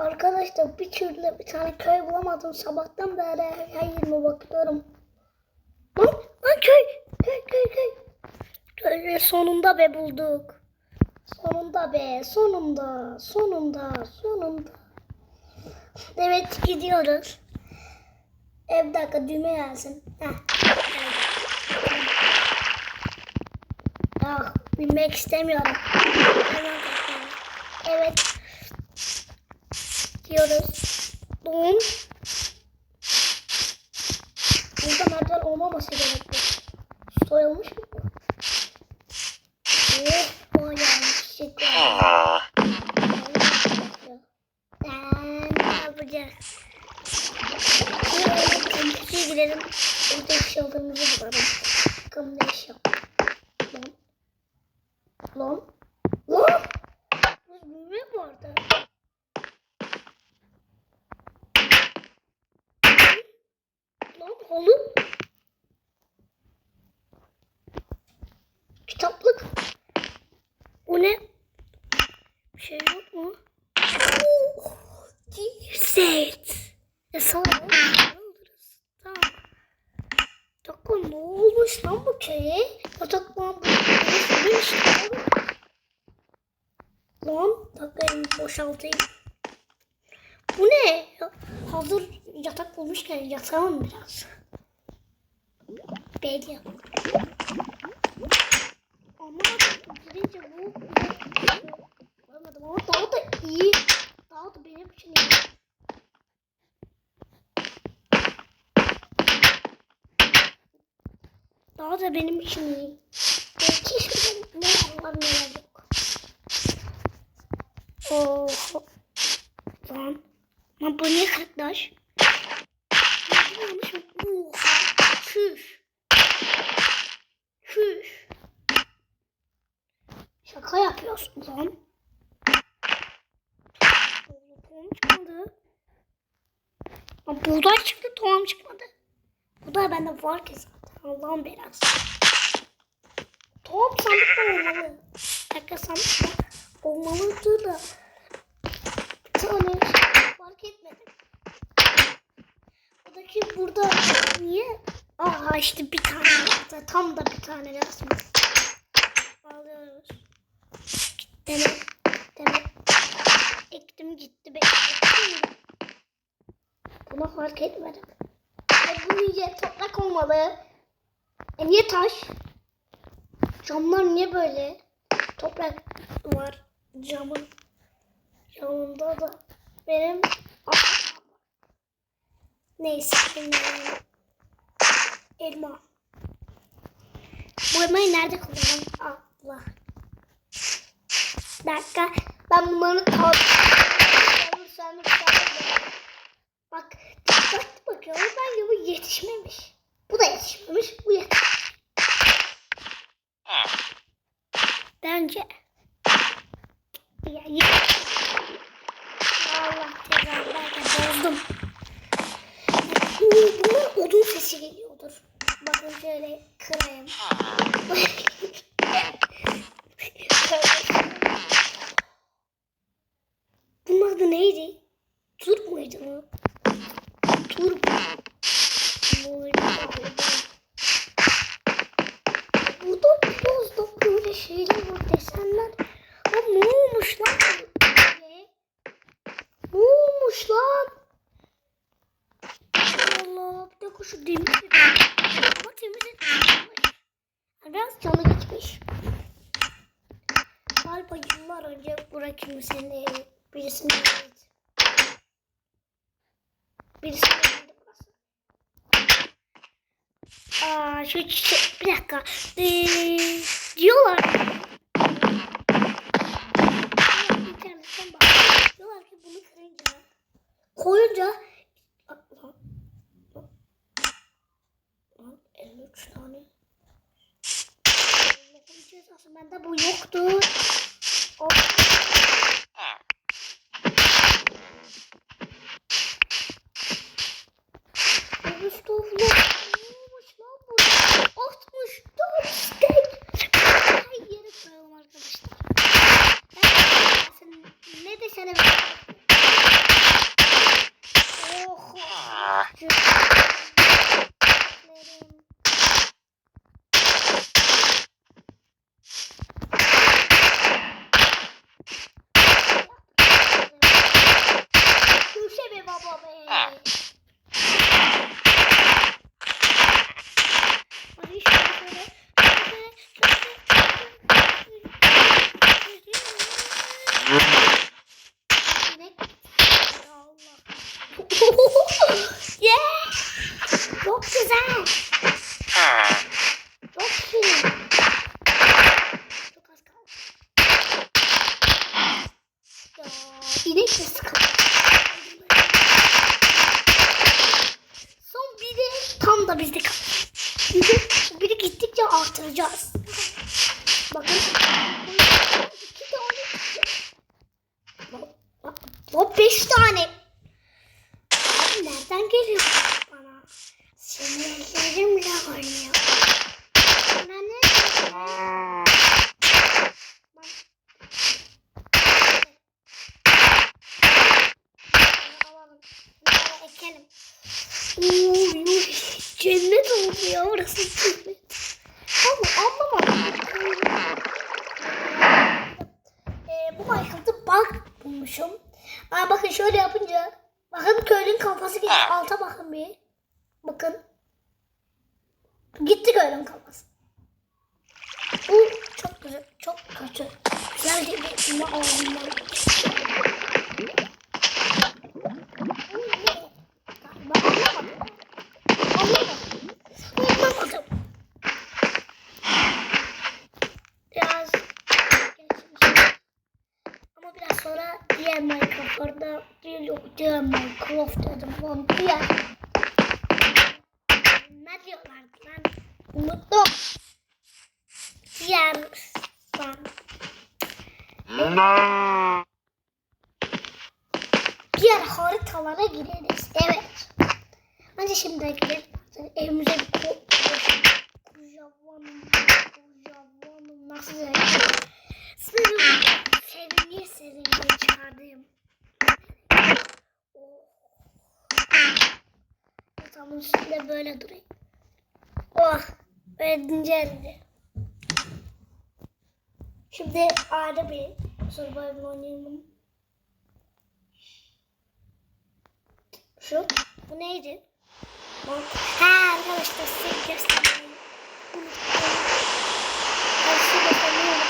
Arkadaşlar bir türlü bir tane köy bulamadım. Sabahtan beri her yerime bakıyorum. Lan, lan köy. Köy köy köy. Köy sonunda be bulduk. Sonunda be. Sonunda. Sonunda. Sonunda. Evet gidiyoruz. E, bir dakika düğme gelsin. Heh. Ah, bilmek istemiyorum. Evet. Diyoruz. Doğum. Burada merdiven olmaması gerekli. Soyulmuş mu bu? Oh, o yanlışlıkla. Ben ne yapacağız? Komşuya gidelim. Orada eşyalarımızı bulalım. Bakalım ne eşya. Lan. Lan. Lan. Bu büyüme vardı. Lan halı. Kitaplık. O ne? Bir şey yok mu? Oh, Set. Ya sana ne alırız? Tamam. Dakika ne olmuş lan bu köye? Yatak falan bu. Ne işte? Lan dakika elimi boşaltayım. Bu ne? Hazır yatak bulmuşken yatalım biraz. Belli. Ama gidince bu Görmedim ama daha da iyi. Daha da benim için iyi. Daha da benim için iyi. Belki hiçbir ne var neler yok. Oh. Lan. Lan bu ne. Şüş. Şaka yapıyorsun lan. Tohum çıkmadı. Lan buğday çıktı tohum çıkmadı. Buğday bende var ki zaten. Allah'ın belası. Tohum sandıkta olmalı. Dakika sandıkta olmalıydı da. Bir tane fark etmedim. Buradaki burada niye? Aha işte bir tane vardı. Tam da bir tane lazım. Alıyoruz. Deme. Deme. Ektim gitti. Bekledim. Buna fark etmedim. E, bu iyice toprak olmalı. E niye taş? Camlar niye böyle? Toprak var camın. Yanında da benim! Neyse bilmiyorum. Elma. Bu elmayı nerede kullanalım? Allah. Bir dakika. Ben bunları kaldım. Bak dikkatli bakıyorum. Bence bu yetişmemiş. Bu da yetişmemiş. Bu yetişmemiş. Bence. Ya yetişmemiş. Allah versin. Bozdum. Bu- Bunun odun sesi geliyordur. Bakın şöyle kırayım. Bunun adı neydi? Tur muydu bu? Tur? Burada biraz da böyle şeyler var desenler. Ama ne olmuş lan? Ne olmuş lan? Allah bir dakika şu demir Ama temiz etmiş. Biraz canı gitmiş. Galiba yıllar önce Burak kimsenin evi. Birisinin eviydi. Birisinin eviydi. Aa şu çiçek bir dakika. Ee, diyorlar. 啊 just. Bug bulmuşum. Aa, bakın şöyle yapınca. Bakın köylünün kafası gitti. Alta bakın bir. Bakın. Gitti köylünün kafası. Bu çok güzel. Çok kötü. Güzel bir ağzından. Anlamadım. Biraz geçmiş. Ama biraz sonra diğer Minecraft'larda değil yok diğer Minecraft dedim lan diğer. Ne diyorlardı lan? Unuttum. Diğer lan. Diğer haritalara gireriz. Evet. Hadi şimdi gidelim. Evimize bir ko kocamanım. Kocamanım. Nasıl söyleyeyim? Sevimli çıkardım. Oh. Yatağımın üstünde böyle durayım. Oh. Böyle dinceldi. Şimdi ayrı bir survival oynayalım. Şu. Bu neydi? Ha arkadaşlar size göstereyim. Unuttum. Ben şurada sanıyorum.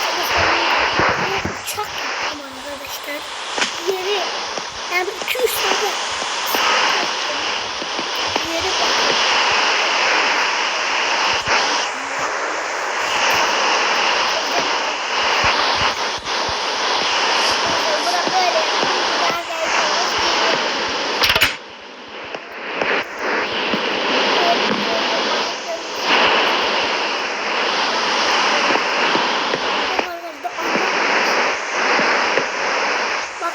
Şurada sanıyorum. Bu Uçak yaptım arkadaşlar. Yeri. Yani iki üç tane. Yeri bak. Bırak böyle. Gel gel Bak.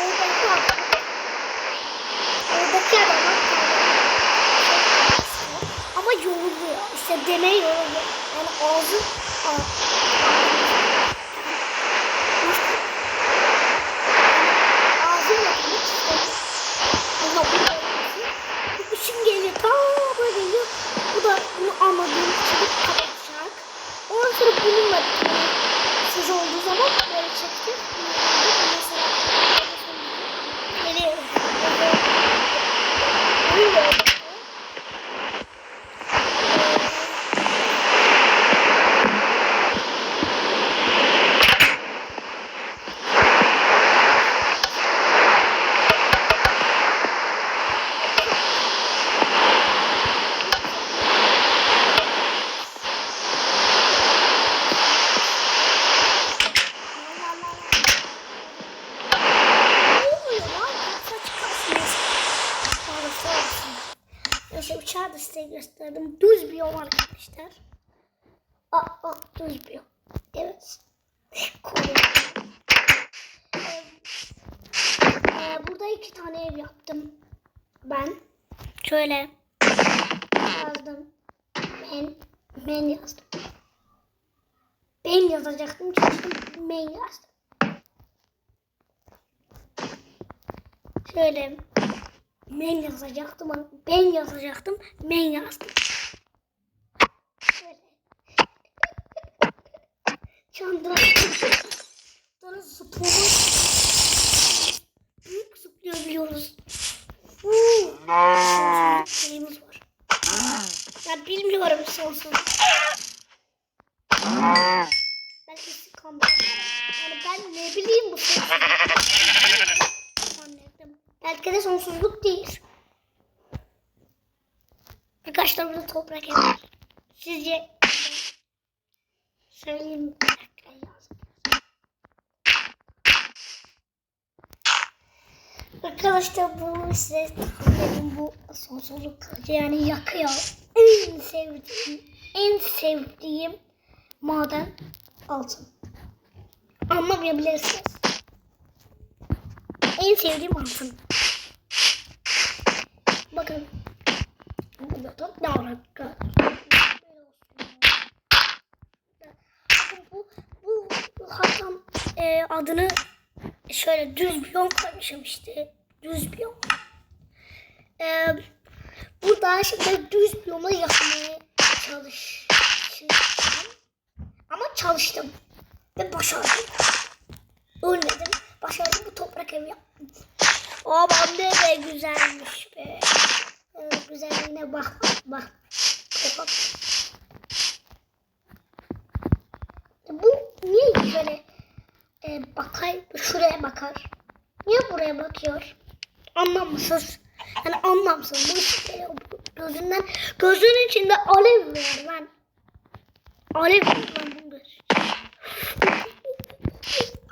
Oradaki adam. Oradaki adam bak. Ama yoruluyor. İşte demeye yoruluyor. Yani ağzı ağzıyla demek istemiyor. Ama bu ışın geliyor. Ta böyle geliyor. Bu da bunu anladığım için kapatacak. Ondan sonra bununla. Siz olduğu zaman böyle çektim. Mesela geliyor. Böyle. Ne oluyor lan? Saç kasmıyor. Orası olsun. Neyse uçağı da size gösterdim. Düz bir yol arkadaşlar. Aa, aa yol. Evet. Ee, burada iki tane ev yaptım. Ben. Şöyle. Yazdım. Ben. Ben yazdım. Ben yazacaktım. Çünkü ben yazdım. Şöyle men yazacaktım ben yazacaktım men yazdım. Çandıra Sonra zıplama. Büyük zıplayabiliyoruz. Şeyimiz var. Ben bilmiyorum sonsuzluk. Belki sıkandı. Yani ben ne bileyim bu sonsuzluk. Belki de sonsuzluk değil. Arkadaşlar burada toprak ev var. Sizce söyleyeyim mi? Bir dakika, yazın. Arkadaşlar bu size dedim bu sonsuzluk yani yakıyor. En sevdiğim, en sevdiğim maden altın. Anlamayabilirsiniz. En sevdiğim altın. Bakın. Ne alaka? Bu, bu, bu hatam e, adını şöyle düz biyon koymuşum işte. Düz biyon. E, burada şimdi düz biyoma yapmaya çalışacağım. Ama çalıştım. Ve başardım. Ölmedim. Başardım bu toprak evi yaptım. Aman ne de güzelmiş be. Evet, güzelliğine bak bak. Bak. Bu niye böyle e, bakar, şuraya bakar? Niye buraya bakıyor? Anlamsız. Yani anlamsız. Bu gözünden, gözünün içinde alev var lan. Alev var lan bu göz.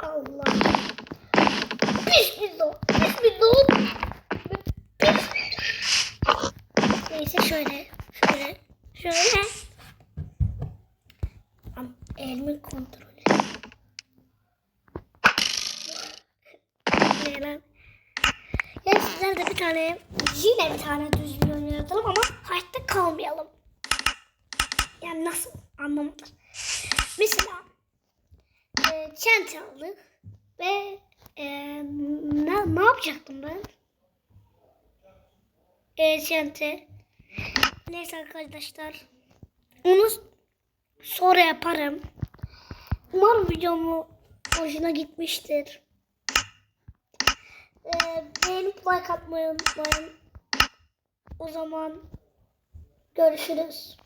Allah. Bismillah. Bismillah. Neyse şöyle. Şöyle. Şöyle. Am elimin kontrolü. Ne lan? Ya sizler de bir tane yine bir tane düz oyun yaratalım ama hayatta kalmayalım. Yani nasıl anlamadım. Mesela e, çente aldık ve e, ne, ne yapacaktım ben? E, çente. Neyse arkadaşlar. Onu sonra yaparım. Umarım videomu hoşuna gitmiştir. Ee, beğenip like atmayı unutmayın. O zaman görüşürüz.